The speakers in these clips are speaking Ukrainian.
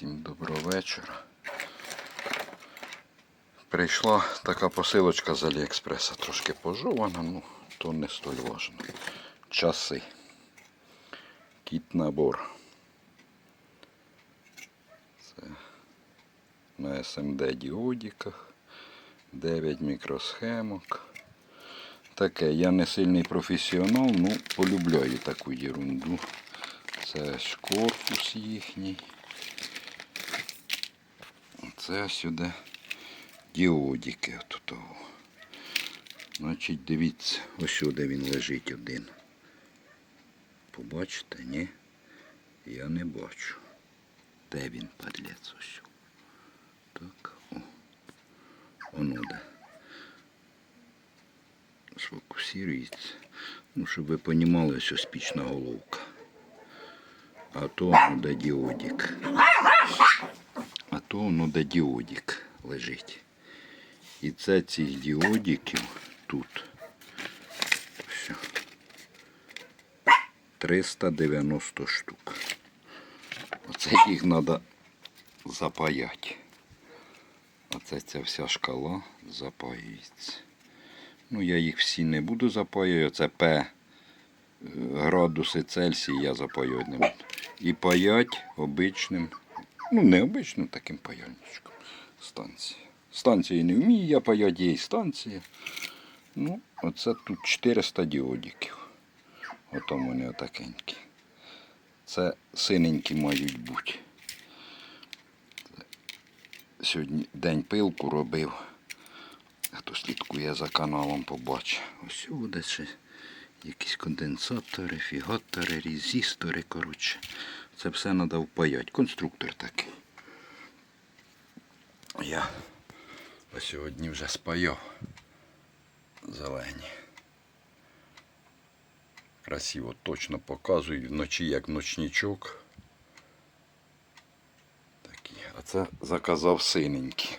Всім доброго вечора. Прийшла така посилочка з Аліекспреса, трошки пожована, ну то не столь важно. Часи. Кіт набор. Це на SMD діодіках. 9 мікросхемок. Таке, я не сильний професіонал, ну полюбляю таку ерунду. Це ж корпус їхній. Це сюди діодики от того. Значить, дивіться, ось сюди він лежить один. Побачите, ні? Я не бачу. Де він, падлець, ось. Так, о. Воно де. Сфокусується. Ну, щоб ви розуміли, ось спічна головка. А то воно де діодик. То воно де діодик лежить. І це цих діодиків тут. Все. 390 штук. Оце їх треба запаяти. Оце ця вся шкала запаюється. Ну, я їх всі не буду запаювати. Це П е, градуси Цельсія я запаювати не буду. І паять обичним, ну не обичним таким паяльничком. Станція. Станції не вмію я паяти, є і. Ну, оце тут 400 діодиків. Ото вони отакенькі. Це синенькі мають бути. Сьогодні день пилку робив. Хто слідкує за каналом, побачить. Ось буде ще якісь конденсатори, фігатори, резистори, коротше. Це все треба впаяти. Конструктор такий. Я ось сьогодні вже спаяв зелені. Красиво точно показують вночі як ночничок. Такі. А це заказав синенький.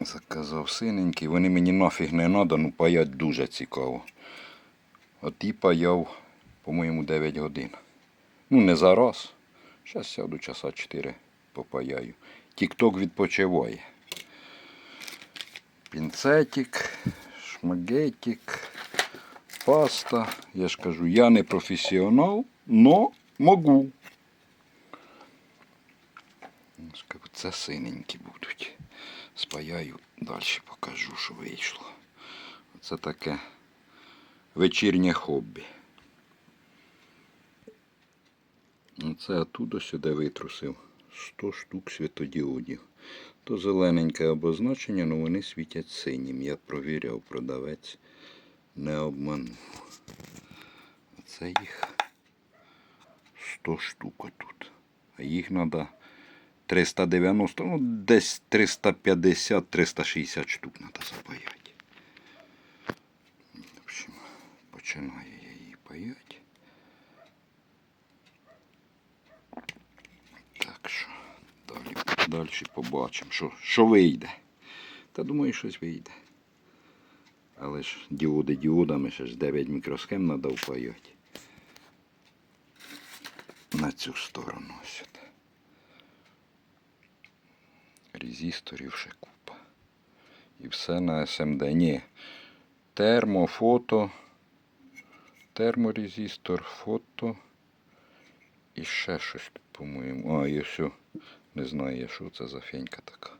Заказав синенький. Вони мені нафіг не треба, ну паять дуже цікаво. От і паяв, по-моєму, 9 годин. Ну, не зараз. Зараз сяду часа 4 попаяю. Тік-ток відпочиває. Пінцетик, шмагетик, паста. Я ж кажу, я не професіонал, но можу. Це синенькі будуть. Спаяю, далі покажу, що вийшло. Це таке вечірнє хобі. Оце оттуда сюди витрусив 100 штук світодіодів. То зелененьке обозначення, але вони світять синім. Я провіряв, продавець не обманув. Оце їх 100 штук отут. А їх треба 390, ну десь 350-360 штук треба запаяти. В общем, починаю я її паяти. Так що, далі, побачимо, що, що вийде. Та думаю, щось вийде. Але ж діоди діодами ще ж 9 мікросхем треба впаяти. На цю сторону сюди. Резисторів ще купа. І все на СМД. Ні. Термо, фото, терморезистор, фото. І ще щось по-моєму. А, і все. Не знаю що це за фенька така.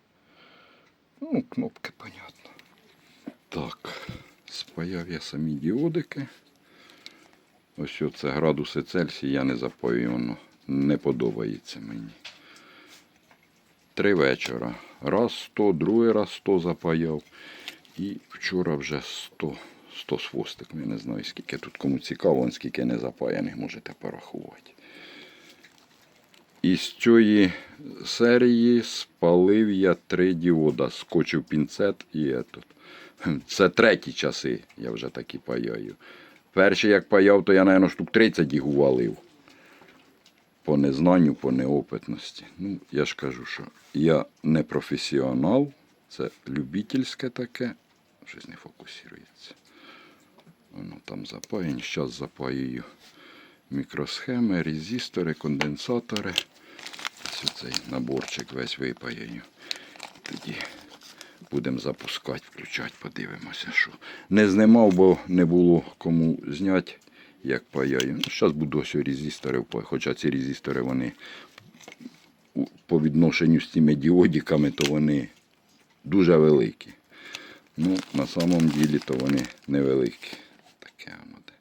Ну, кнопки, понятно. Так, спаяв я самі діодики. Ось це градуси Цельсія я не запаю, воно не подобається мені. Три вечора. Раз 100, другий раз 100 запаяв. І вчора вже 100. 100 з хвостиком. Я не знаю, скільки тут кому цікаво, скільки не запаяних, можете порахувати. Із цієї серії спалив я три діода. Скочив пінцет і етот. Це треті часи, я вже такі паяю. Перший як паяв, то я, мабуть, штук 30 їх увалив. По незнанню, по неопитності. Ну, я ж кажу, що я не професіонал, це любительське таке. Щось не фокусується. Воно там запаяні. Зараз запаюю мікросхеми, резистори, конденсатори. Ось цей наборчик весь випаяю. Тоді будемо запускати, включати, подивимося, що. Не знімав, бо не було кому зняти, як паяю. Ну, зараз буду ось резистори. Хоча ці резистори вони по відношенню з цими діодиками, то вони дуже великі. Ну, на самом ділі то вони невеликі. Таке де.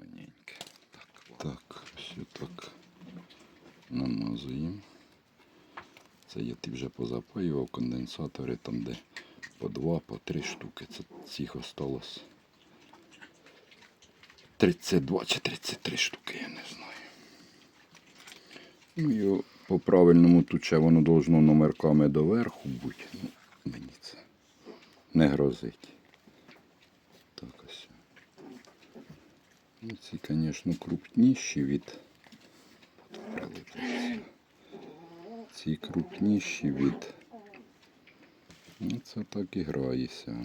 Маненьке. Так, так, все так. Намазуємо. Це я ті вже позапаював конденсатори, там де по два, по три штуки. Це цих осталось 32 чи 33 штуки, я не знаю. Ну, його по правильному тут воно должно номерками доверху бути. Ну, мені це не грозить. Так ось. Ну, ці, звісно, крупніші від. Тут прилиплося. Ці крупніші від. Ну, це так і грається.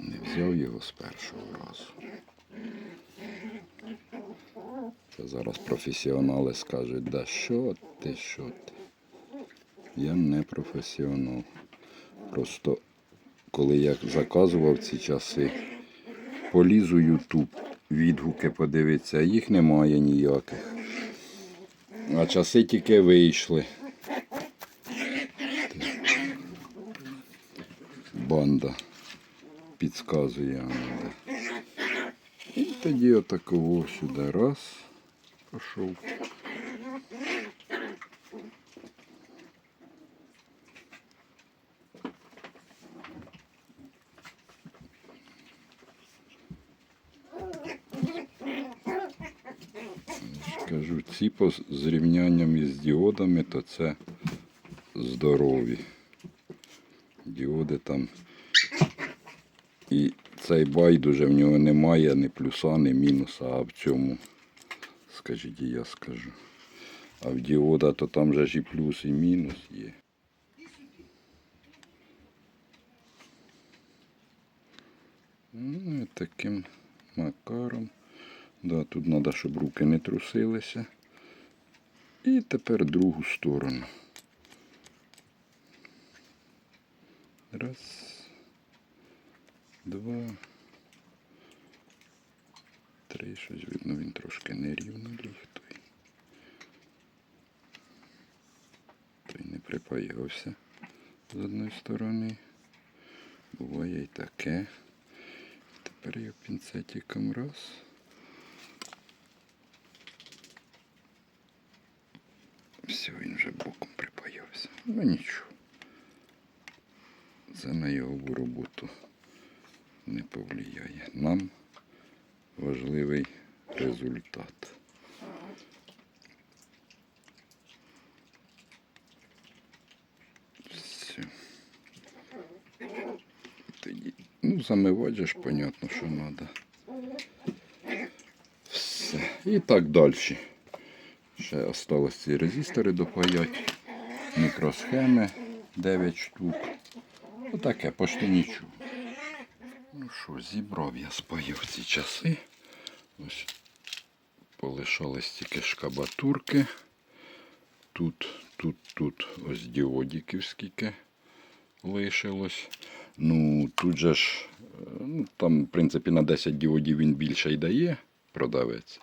Не взяв його з першого разу. Це зараз професіонали скажуть, да що ти, що ти. Я не професіонал. Просто коли я заказував ці часи, поліз у Ютуб, відгуки подивитися, їх немає ніяких. А часи тільки вийшли. Банда підказує. І тоді отакого сюди раз пішов. Кажу, ці по зрівнянням із діодами, то це здорові. Діоди там. І цей байдуже в нього немає ні плюса, ні мінуса, а в цьому, скажіть, я скажу. А в діода то там же ж і плюс, і мінус є. Ну, і таким макаром. Да, тут треба, щоб руки не трусилися. І тепер другу сторону. Раз. Два. Три. Щось видно, він трошки нерівно ліг той. Той не припаявся з одної сторони. Буває і таке. Тепер я пінцетиком раз. Все, він вже боком припаявся. Ну нічого. Це на його роботу не повлияє. Нам важливий результат. Все. Тоді, ну, замивати же понятно, що треба. Все. І так далі. Ще осталось ці резистори допаять. Мікросхеми 9 штук. Отаке, почти нічого. Ну що, зібрав я спаяв ці часи. Ось полишались тільки шкабатурки. Тут, тут, тут ось діодиків скільки лишилось. Ну, тут же ж, е, ну, там, в принципі, на 10 діодів він більше й дає продавець.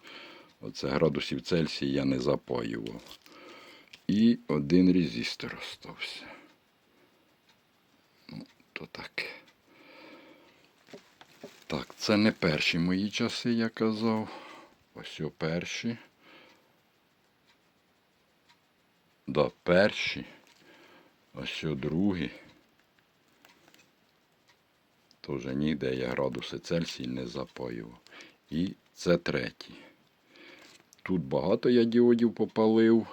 Оце градусів Цельсія я не запаював. І один резистор остався. То таке. Так, це не перші мої часи, я казав. Ось о перші. Да, перші. Ось о другі. Теж ніде я градуси Цельсій не запаював. І це третій. Тут багато я діодів попалив.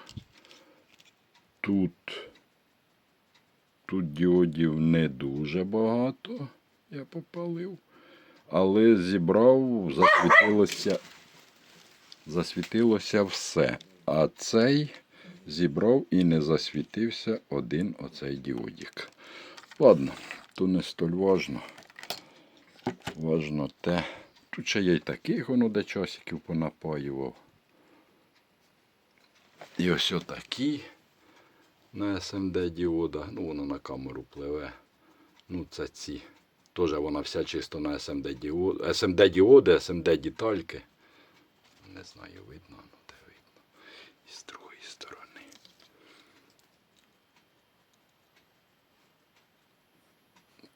Тут, тут діодів не дуже багато я попалив. Але зібрав, засвітилося, засвітилося все. А цей зібрав і не засвітився один оцей діодик. Ладно, то не столь важно. Важно те, Тут ще є й таких воно де часиків понапаював. І ось отакі на SMD діода. Ну, воно на камеру пливе. Ну, це ці. Теж вона вся чисто на SMD діоди. SMD діоди, SMD детальки. Не знаю, видно, ну де видно. І з другої сторони.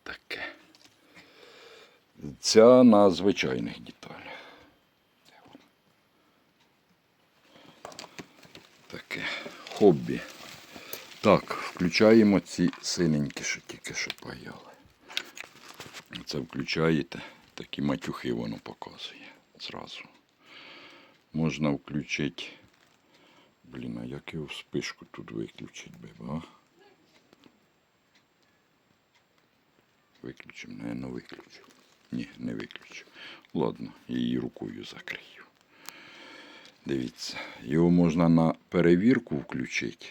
Таке. Ця на звичайних деталях. Де вона? Таке хобі. Так, включаємо ці синенькі, що тільки що паяли. Це включаєте, такі матюхи воно показує зразу. Можна включити. Блін, а як його спишку тут виключити, би, а? Виключимо, наверное, виключив. Ні, не виключив. Ладно, її рукою закрию. Дивіться, його можна на перевірку включити.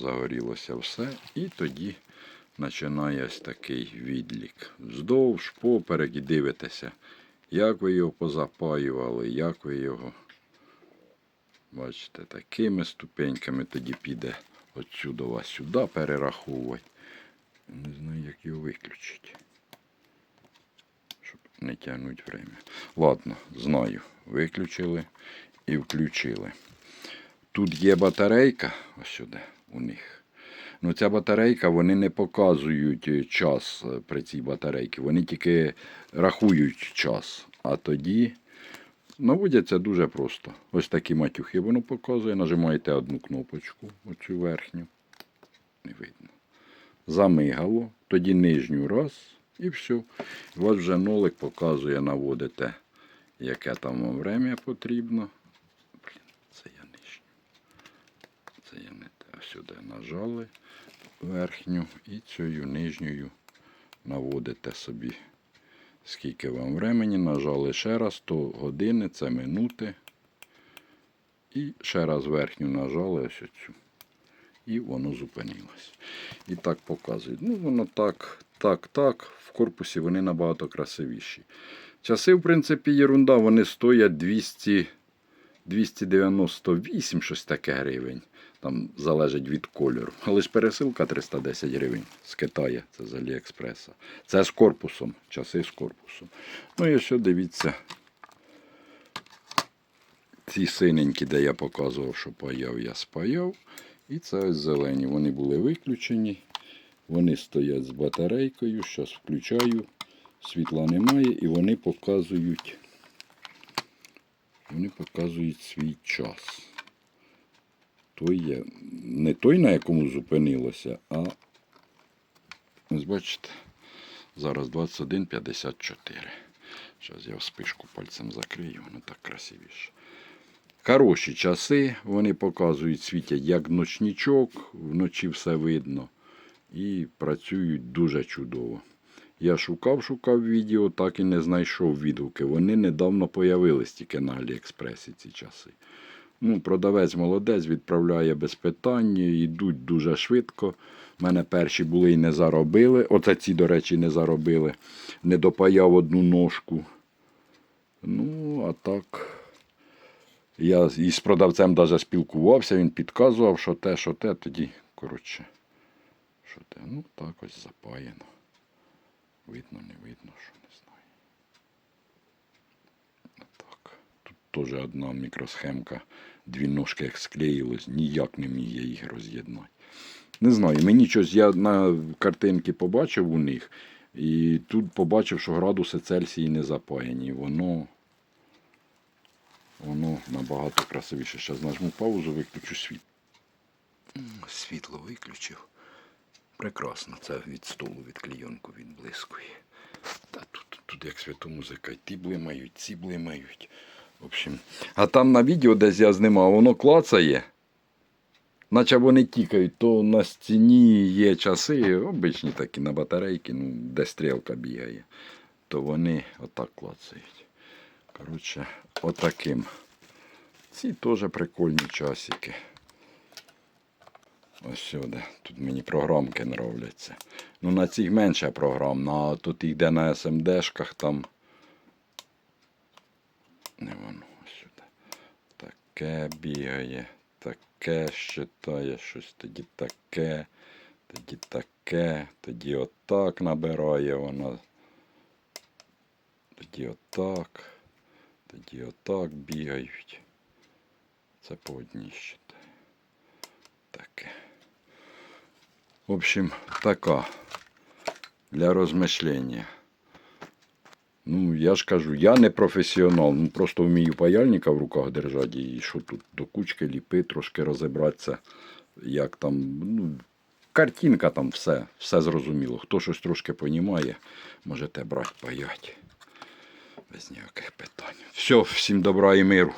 Загорілося все. І тоді починає ось такий відлік. Вздовж, поперек і дивитеся, як ви його позапаювали, як ви його. Бачите, такими ступеньками тоді піде отсюди вас сюди перераховувати. Не знаю, як його виключити. Щоб не тягнути время. Ладно, знаю. Виключили і включили. Тут є батарейка, ось сюди у них. Ну, ця батарейка, вони не показують е, час е, при цій батарейці. Вони тільки рахують час. А тоді наводяться дуже просто. Ось такі матюхи воно показує. Нажимаєте одну кнопочку, оцю верхню. Не видно замигало, тоді нижню раз і все. У вас вже нолик показує, наводите, яке там вам время потрібно. Блін, це я нижню. Це я не сюди нажали верхню і цією нижньою наводите собі. Скільки вам времени, нажали ще раз, то години, це минути. І ще раз верхню нажали ось оцю і воно зупинилось. І так показують. Ну, воно так, так, так. В корпусі вони набагато красивіші. Часи, в принципі, єрунда, вони стоять 200, 298 щось таке гривень. Там залежить від кольору. Але ж пересилка 310 гривень з Китаю, це з Аліекспреса. Це з корпусом, часи з корпусом. Ну і що дивіться. Ці синенькі, де я показував, що паяв, я спаяв. І це ось зелені. Вони були виключені. Вони стоять з батарейкою. Зараз включаю. Світла немає і вони показують. Вони показують свій час. Той є. Не той, на якому зупинилося, а ось бачите, зараз 21.54. Зараз я вспишку пальцем закрию, воно так красивіше. Хороші часи, вони показують, світять як ночнічок, вночі все видно. І працюють дуже чудово. Я шукав, шукав відео, так і не знайшов відгуки. Вони недавно появились тільки на Аліекспресі ці часи. Ну, Продавець молодець, відправляє без питань, йдуть дуже швидко. У мене перші були і не заробили. Оце ці, до речі, не заробили. Не допаяв одну ножку. Ну, а так. Я із продавцем навіть спілкувався, він підказував, що те, що те, тоді, коротше, що те. Ну, так ось запаяно. Видно, не видно, що не знаю. Так. Тут теж одна мікросхемка, дві ножки як склеїлось, ніяк не міг я їх роз'єднати. Не знаю, мені щось я на картинки побачив у них, і тут побачив, що градуси Цельсії не запаяні. Воно. Воно набагато красивіше. Зараз нажму паузу, виключу світ. Світло виключив. Прекрасно, це від столу, від клійонку відблискує. Та тут, тут як свято музика, ті блимають, ці блимають. В общем. А там на відео десь я знімав, воно клацає. Наче вони тікають, то на стіні є часи, обичні такі на батарейки, ну, де стрілка бігає, то вони отак клацають. Коротше, отаким. Ці теж прикольні часики. Ось сюди. Тут мені програмки нравляться. Ну на цих менша програм, а тут йде на СМДшках там. Не воно ось сюди. Таке бігає, таке щитає, щось тоді таке, тоді таке, тоді отак набирає вона. Тоді отак, тоді отак бігають. Це по одній щитає. Таке. В общем, така. Для розмишлення. Ну, я ж кажу, я не професіонал, ну просто вмію паяльника в руках держати і що тут до кучки ліпи, трошки розібратися, як там, ну, картинка там все, все зрозуміло. Хто щось трошки понімає, можете брати паять. Без ніяких питань. Все, всім добра і миру.